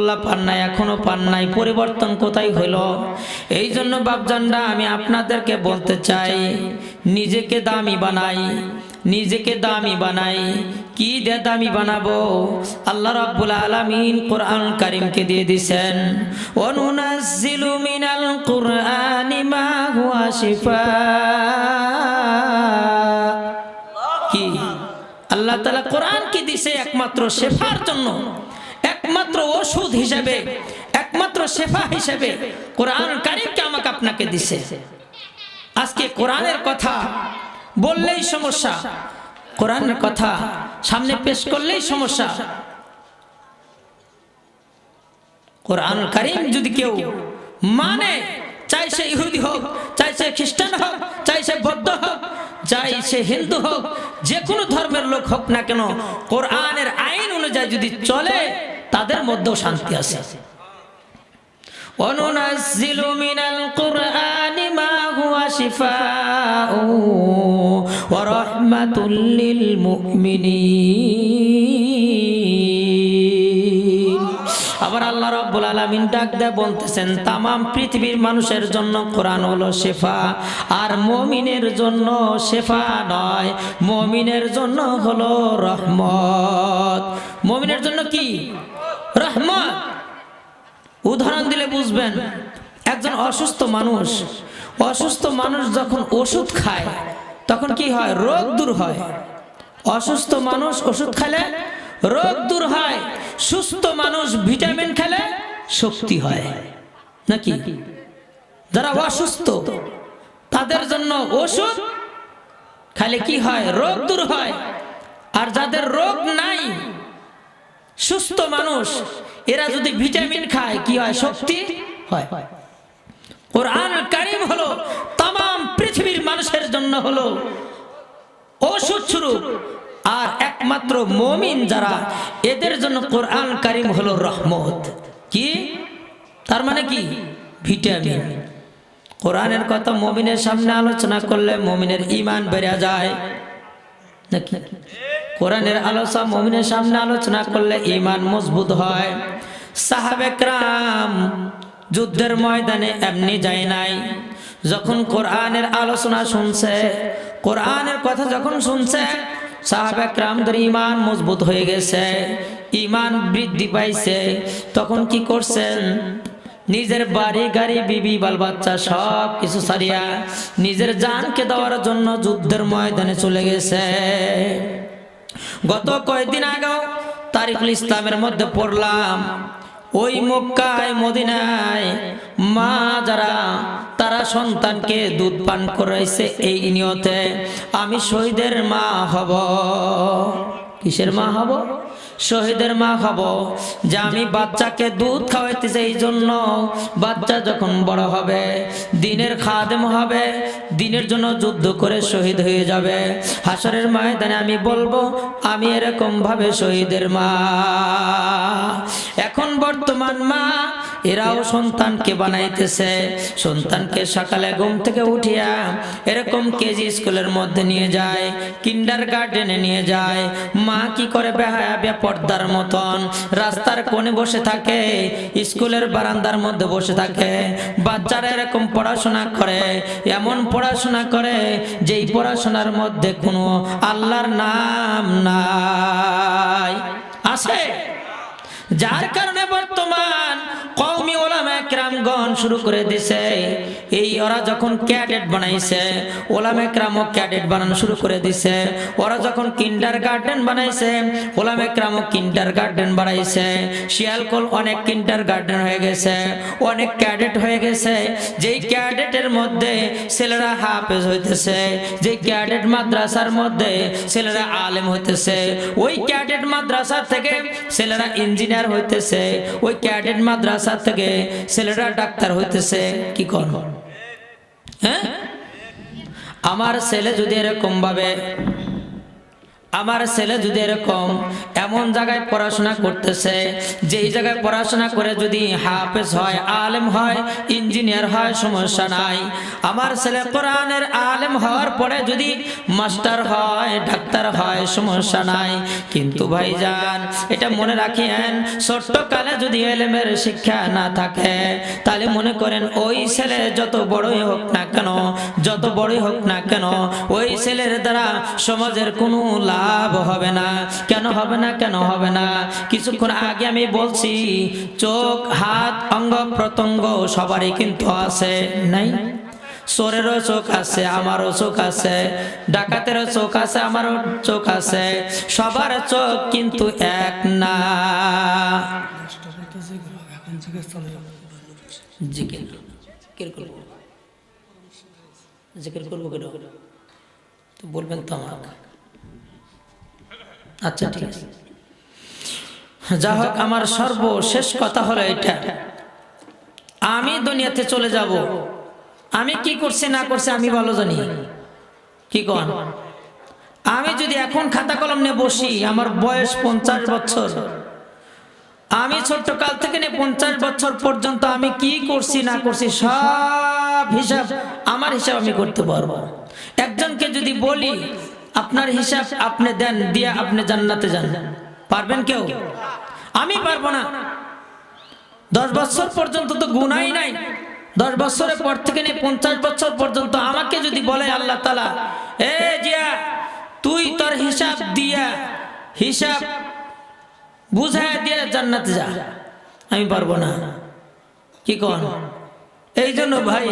আল্লাহ পান নাই, এখনও পরিবর্তন কোথায় এই জন্য আমি আপনাদেরকে বলতে চাই, নিজেকে দামি বানাই, নিজেকে দামি বানাই। কি দিয়ে দামি বানাবো? আলামিন কোরআন দিয়ে দিছেন মা কি? আল্লাহ তাআলা কোরআন কি দিছে একমাত্র শেফার জন্য? একমাত্র ওষুধ হিসেবে, একমাত্র শেফা হিসেবে কোরআন কারিমকে আমাকে আপনাকে দিছে। আজকে কোরআনের কথা বললেই সমস্যা, কোরআনের কথা সামনে পেশ করলেই সমস্যা। কোরআন কারিম যদি কেউ মানে চাই সে ইহুদি হোক, চাই সে খ্রিস্টান হোক, চাই সে বৌদ্ধ হোক, চাই সে হিন্দু হোক, যে কোনো ধর্মের লোক হোক না কেন, কোরআনের আইন অনুযায়ী যদি চলে তাদের মধ্যেও শান্তি আছে وننزل من القرآن ما هو شفاء ورحمة للمؤمنين আবার আল্লাহ রাব্বুল আলামিন ডাক দেয় বলতেছেন তামাম পৃথিবীর মানুষের জন্য কোরআন হলো শেফা আর মমিনের জন্য শেফা নয় মমিনের জন্য হলো রহমত মমিনের জন্য কি রহমত উদাহরণ দিলে বুঝবেন, একজন অসুস্থ মানুষ অসুস্থ মানুষ যখন ওষুধ খায়, তখন কি হয়? রোগ দূর হয়। অসুস্থ মানুষ ওষুধ খেলে, রোগ দূর হয়। সুস্থ মানুষ ভিটামিন খেলে, শক্তি হয়। নাকি? যারা অসুস্থ, তাদের জন্য ওষুধ খালে কি হয়? রোগ দূর হয়। আর যাদের রোগ নাই সুস্থ মানুষ, এরা যদি ভিটামিন খায়, কি হয়? শক্তি হয়। কোরআন কারিম হলো তাম পৃথিবীর মানুষের জন্য হলো ওষুধ স্বরূপ। আর একমাত্র মমিন যারা, এদের জন্য কোরআন কারিম হলো রহমত। কি? তার মানে কি? ভিটামিন। কোরআনের কথা মমিনের সামনে আলোচনা করলে মমিনের ইমান বেড়ে যায়। নাকি? কোরআনের আলোচনা মমিনের সামনে আলোচনা করলে ইমান মজবুত হয়। সাহাবেকরাম যুদ্ধের ময়দানে এমনি যায় নাই। যখন কোরআনের আলোচনা শুনছে, কোরআনের কথা যখন শুনছে সাহাবেকরামদের ইমান মজবুত হয়ে গেছে ইমান বৃদ্ধি পাইছে। তখন কি করছেন? নিজের বাড়ি, গাড়ি, বিবি বাল বাচ্চা সব কিছু সারিয়া নিজের জানকে দেওয়ার জন্য যুদ্ধের ময়দানে চলে গেছে। গত কয়েকদিন আগেও তারিফুল ইসলামের মধ্যে পড়লাম। ওই মক্কায়, মদিনায় মা যারা, তারা সন্তানকে দুধ পান করাইছে এই নিয়তে আমি শহীদের মা হব। কিসের মা হব? শহীদের মা হব। যে আমি বাচ্চাকে দুধ খাওয়াইতেছে এই জন্য। বাচ্চা যখন বড় হবে, দিনের খাদেম হবে, দিনের জন্য যুদ্ধ করে শহীদ হয়ে যাবে। হাসরের ময়দানে আমি বলব, আমি এরকম ভাবে শহীদের মা। এখন বর্তমান মা এরাও সন্তানকে বানাইতেছে। সন্তানকে সকালে ঘুম থেকে উঠিয়া এরকম কেজি স্কুলের মধ্যে নিয়ে যায়, কিন্ডার গার্ডেনে নিয়ে যায়। মা কি করে বেহায়া বেপর্দার মতন? রাস্তার কোণে বসে থাকে, স্কুলের বারান্দার মধ্যে বসে থাকে। বাচ্চারা এরকম পড়াশোনা করে, এমন পড়াশোনা করে যেই পড়াশোনার মধ্যে কোনো আল্লাহর নাম নাই। আছে? যার কারণে বর্তমান শুরু করে দিছে। এই ওরা যখন ক্যাডেট বানাইছে ওলামা একরামও ক্যাডেট বানানো শুরু করে দিছে। ওরা যখন কিন্ডার গার্ডেন বানাইছে ওলামা একরামও কিন্ডার গার্ডেন বানাইছে। শিয়ালকোল অনেক কিন্ডার গার্ডেন হয়ে গেছে, অনেক ক্যাডেট হয়ে গেছে। যেই ক্যাডেটের মধ্যে ছেলেরা হাফেজ হইতেছে, যেই ক্যাডেট মাদ্রাসার মধ্যে ছেলেরা আলেম হইতেছে, ওই ক্যাডেট মাদ্রাসা থেকে ছেলেরা ইঞ্জিনিয়ার হইতেছে, ওই ক্যাডেট মাদ্রাসা থেকে ছেলেরা ডাক্তার হইতেছে কি কর? হ্যাঁ? আমার ছেলে যদি এরকম ভাবে আমার ছেলে যদি এরকম এমন জায়গায় পড়াশোনা করতেছে, যেই জায়গায় পড়াশোনা করে যদি হাফেজ হয়, আলেম হয়, ইঞ্জিনিয়ার হয়, সমস্যা নাই। আমার ছেলে কোরআনের আলেম হওয়ার পরে যদি মাস্টার হয়, ডাক্তার হয়, সমস্যা নাই। কিন্তু ভাইজান, এটা মনে রাখিয়েন ছোট্টকালে যদি এলেমের শিক্ষা না থাকে, তাহলে মনে করেন ওই ছেলে যত বড়ই হোক না কেন, যত বড়ই হোক না কেন, ওই ছেলের দ্বারা সমাজের কোনো লাভ হবে না। কেন হবে না, কেন হবে না? কিছুক্ষণ আগে আমি বলছি, চোখ, হাত, অঙ্গ, প্রত্যঙ্গ সবারই কিন্তু আছে, নাই? চোরেরও চোখ আছে, আমারও চোখ আছে, ডাকাতেরও চোখ আছে, আমারও চোখ আছে, সবার চোখ কিন্তু এক না। বলবেন তো আমাকে। আচ্ছা ঠিক আছে। যা হোক আমার সর্বশেষ কথা হলো এটা। আমি দুনিয়াতে চলে যাব। আমি কি করছি না করছি আমি ভালো জানি। কি কন? আমি যদি এখন খাতা কলম নিয়ে বসি আমার বয়স পঞ্চাশ বছর। আমি ছোট্ট কাল থেকে নিয়ে পঞ্চাশ বছর পর্যন্ত আমি কি করছি না করছি সব হিসাব আমার হিসাব আমি করতে পারব। একজনকে যদি বলি আপনার হিসাব আপনি দেন দিয়ে আপনি জান্নাতে যান। পারবেন কেউ? আমি পারব না। দশ বছর পর্যন্ত তো গুনাই নাই। দশ বছরের পর থেকে নিয়ে পঞ্চাশ বছর পর্যন্ত আমাকে যদি বলে আল্লাহ তালা এ জিয়া তুই তোর হিসাব দিয়া হিসাব বুঝায় দিয়ে জান্নাতে যা। আমি পারব না। কি কন? এই জন্য ভাই